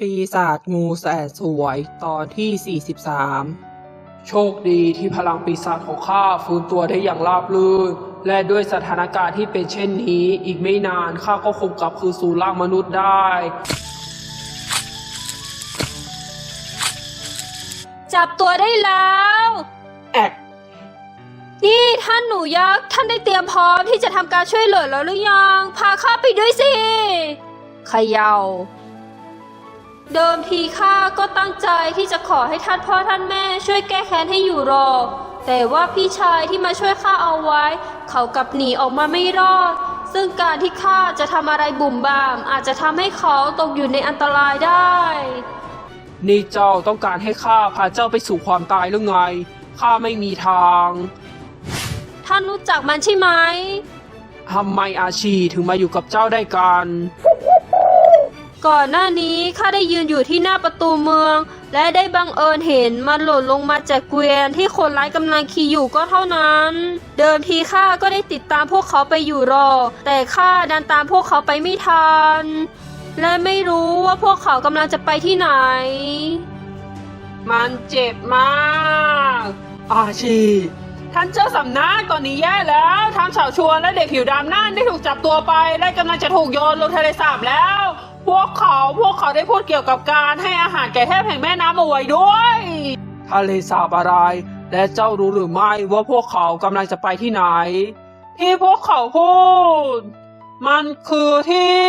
ปีศาจงูแสนสวยตอนที่ 43 โชคดีที่พลังปีศาจของข้าฟื้นตัวได้อย่างราบรื่น และด้วยสถานการณ์ที่เป็นเช่นนี้ อีกไม่นานข้าก็คงกลับคืนสู่ร่างมนุษย์ได้ จับตัวได้แล้วแอกนี่ท่านหนูยักษ์ท่านได้เตรียมพร้อมที่จะทำการช่วยเหลือแล้วหรือยัง พาข้าไปด้วยสิเขยา่า เดิมทีข้าก็ตั้งใจที่จะขอให้ท่านพ่อท่านแม่ช่วยแก้แค้นให้อยู่หรอกแต่ว่าพี่ชายที่มาช่วยข้าเอาไว้ เขากลับหนีออกมาไม่รอด ซึ่งการที่ข้าจะทำอะไรบุ่มบาม อาจจะทำให้เขาตกอยู่ในอันตรายได้ นี่เจ้าต้องการให้ข้าพาเจ้าไปสู่ความตายหรือไงข้าไม่มีทาง ท่านรู้จักมันใช่ไหมทำไมอาชีถึงมาอยู่กับเจ้าได้กัน ก่อนหน้านี้ข้าได้ยืนอยู่ที่หน้าประตูเมือง และได้บังเอิญเห็นมันหล่นลงมาจากเกวียนที่คนร้ายกำลังขี่อยู่ก็เท่านั้น เดิมทีข้าก็ได้ติดตามพวกเขาไปอยู่รอ แต่ข้าดันตามพวกเขาไปไม่ทัน และไม่รู้ว่าพวกเขากำลังจะไปที่ไหน มันเจ็บมากอาชีท่านเจ้าสำนักตอนนี้แย่แล้วทางชาวชวนและเด็กผิวดำนั่นได้ถูกจับตัวไป และกำลังจะถูกโยนลงทะเลสาบแล้ว พวกเขาพวกเขาได้พูดเกี่ยวกับการให้อาหารแก่เทพแห่งแม่น้ำเอาไว้ด้วยทะเลสาบอะไรและเจ้ารู้หรือไม่ว่าพวกเขากำลังจะไปที่ไหน ที่พวกเขาพูด มันคือที่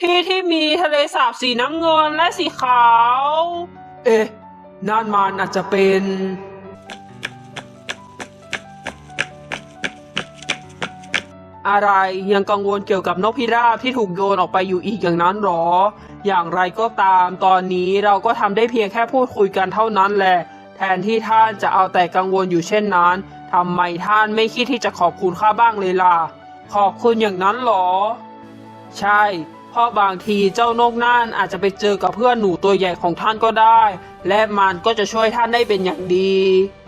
ที่ที่มีทะเลสาบสีน้ำเงินและสีขาว เอ๊ะนั่นมันอาจจะเป็น อะไร ยังกังวลเกี่ยวกับนกพิราบที่ถูกโยนออกไปอยู่อีกอย่างนั้นหรอ อย่างไรก็ตามตอนนี้เราก็ทำได้เพียงแค่พูดคุยกันเท่านั้นแหละ แทนที่ท่านจะเอาแต่กังวลอยู่เช่นนั้นทำไมท่านไม่คิดที่จะขอบคุณข้าบ้างเลยล่ะ ขอบคุณอย่างนั้นหรอ ใช่เพราะบางทีเจ้านกน่านอาจจะไปเจอกับเพื่อนหนูตัวใหญ่ของท่านก็ได้ และมันก็จะช่วยท่านได้เป็นอย่างดี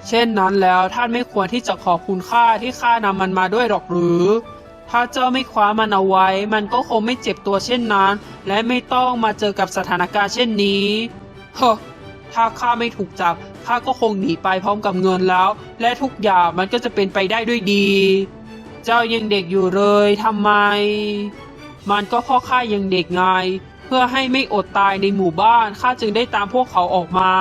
เช่นนั้นแล้วท่านไม่ควรที่จะขอบคุณข้าที่ข้านำมันมาด้วยหรอกหรือ ถ้าเจ้าไม่คว้ามันเอาไว้ มันก็คงไม่เจ็บตัวเช่นนั้น และไม่ต้องมาเจอกับสถานการณ์เช่นนี้เฮ้อถ้าข้าไม่ถูกจับข้าก็คงหนีไปพร้อมกับเงินแล้ว และทุกอย่างมันก็จะเป็นไปได้ด้วยดี เจ้ายังเด็กอยู่เลยทำไม มันก็พ่อข้ายังเด็กไง เพื่อให้ไม่อดตายในหมู่บ้านข้าจึงได้ตามพวกเขาออกมา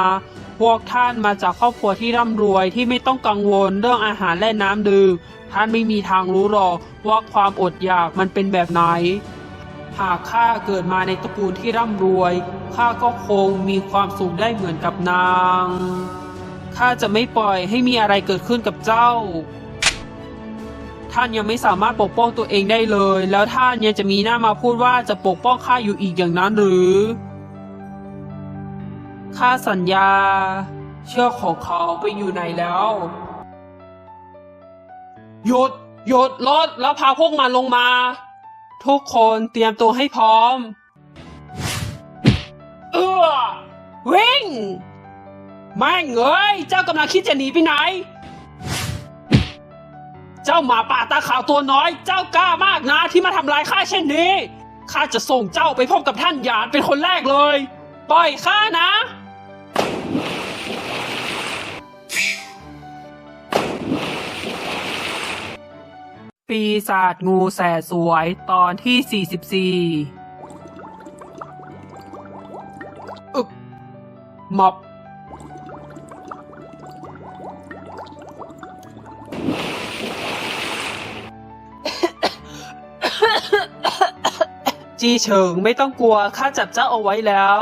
พวกท่านมาจากครอบครัวที่ร่ำรวยที่ไม่ต้องกังวลเรื่องอาหารและน้ำดื่มท่านไม่มีทางรู้หรอกว่าความอดอยากมันเป็นแบบไหน หากข้าเกิดมาในตระกูลที่ร่ำรวยข้าก็คงมีความสุขได้เหมือนกับนางข้าจะไม่ปล่อยให้มีอะไรเกิดขึ้นกับเจ้า ท่านยังไม่สามารถปกป้องตัวเองได้เลย แล้วท่านยังจะมีหน้ามาพูดว่าจะปกป้องข้าอยู่อีกอย่างนั้นหรือ ข้าสัญญา เชือกของเขาไปอยู่ไหนแล้ว หยุด หยุดรถแล้วพาพวกมันลงมา ทุกคนเตรียมตัวให้พร้อม เอื้อวิ่ง แม่งเอ้ย เจ้ากำลังคิดจะหนีไปไหน เจ้าหมาป่าตาขาวตัวน้อย เจ้ากล้ามากนะที่มาทำลายข้าเช่นนี้ ข้าจะส่งเจ้าไปพบกับท่านหยานเป็นคนแรกเลย ปล่อยข้านะ ปีศาจงูแสสวยตอนที่ 44 อึบมอบ จีเฉิงไม่ต้องกลัวข้าจับเจ้าเอาไว้แล้ว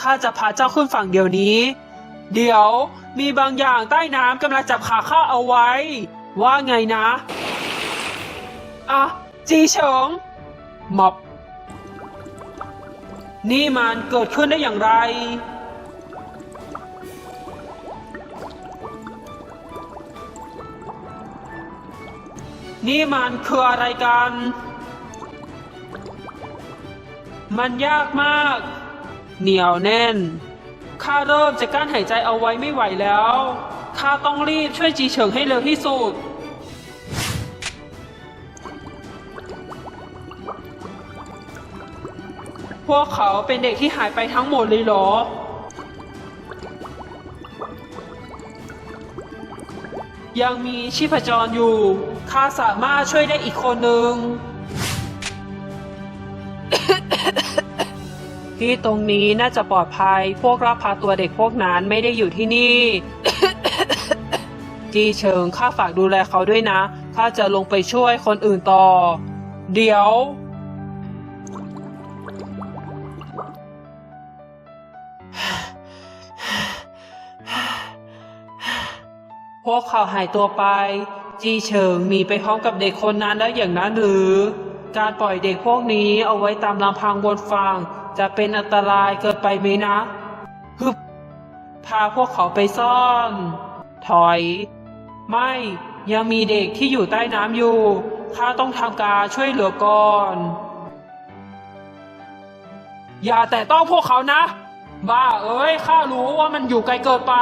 ข้าจะพาเจ้าขึ้นฝั่งเดี๋ยวนี้ เดี๋ยวมีบางอย่างใต้น้ำกำลังจับขาข้าเอาไว้ ว่าไงนะ อะจีเฉิงม็อบ นี่มันเกิดขึ้นได้อย่างไร นี่มันคืออะไรกัน มันยากมาก เหนียวแน่น ข้าเริ่มจะกั้นหายใจเอาไว้ไม่ไหวแล้ว ข้าต้องรีบช่วยจีเฉิงให้เร็วที่สุด พวกเขาเป็นเด็กที่หายไปทั้งหมดเลยเหรอ ยังมีชีพจรอยู่ ข้าสามารถช่วยได้อีกคนหนึ่ง ที่ตรงนี้น่าจะปลอดภัย พวกรับพาตัวเด็กพวกนั้นไม่ได้อยู่ที่นี่ จีเฉิงข้าฝากดูแลเขาด้วยนะ ข้าจะลงไปช่วยคนอื่นต่อ เดี๋ยว วกเขาหายตัวไป จีเฉิงหนีไปพร้อมกับเด็กคนนั้นแล้วอย่างนั้นหรือ การปล่อยเด็กพวกนี้เอาไว้ตามลำพังบนฝั่งจะเป็นอันตรายเกินไปไหมนะฮึบพาพวกเขาไปซ่อน ถอย ไม่ยังมีเด็กที่อยู่ใต้น้ำอยู่ข้าต้องทำการช่วยเหลือก่อน อย่าแต่ต้องพวกเขานะ บ้าเอ้ยข้ารู้ว่ามันอยู่ไกลเกินไป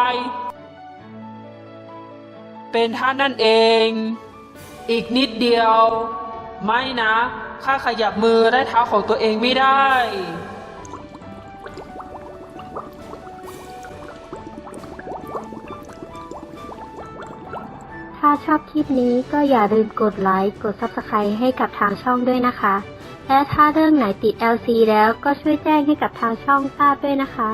เป็นท่านนั่นเอง อีกนิดเดียว ไม่นะข้าขยับมือและเท้าของตัวเองไม่ได้ ถ้าชอบคลิปนี้ก็อย่าลืมกดไลค์ กด Subscribe ให้กับทางช่องด้วยนะคะ และถ้าเรื่องไหนติด LC แล้วก็ช่วยแจ้งให้กับทางช่องทราบด้วยนะคะ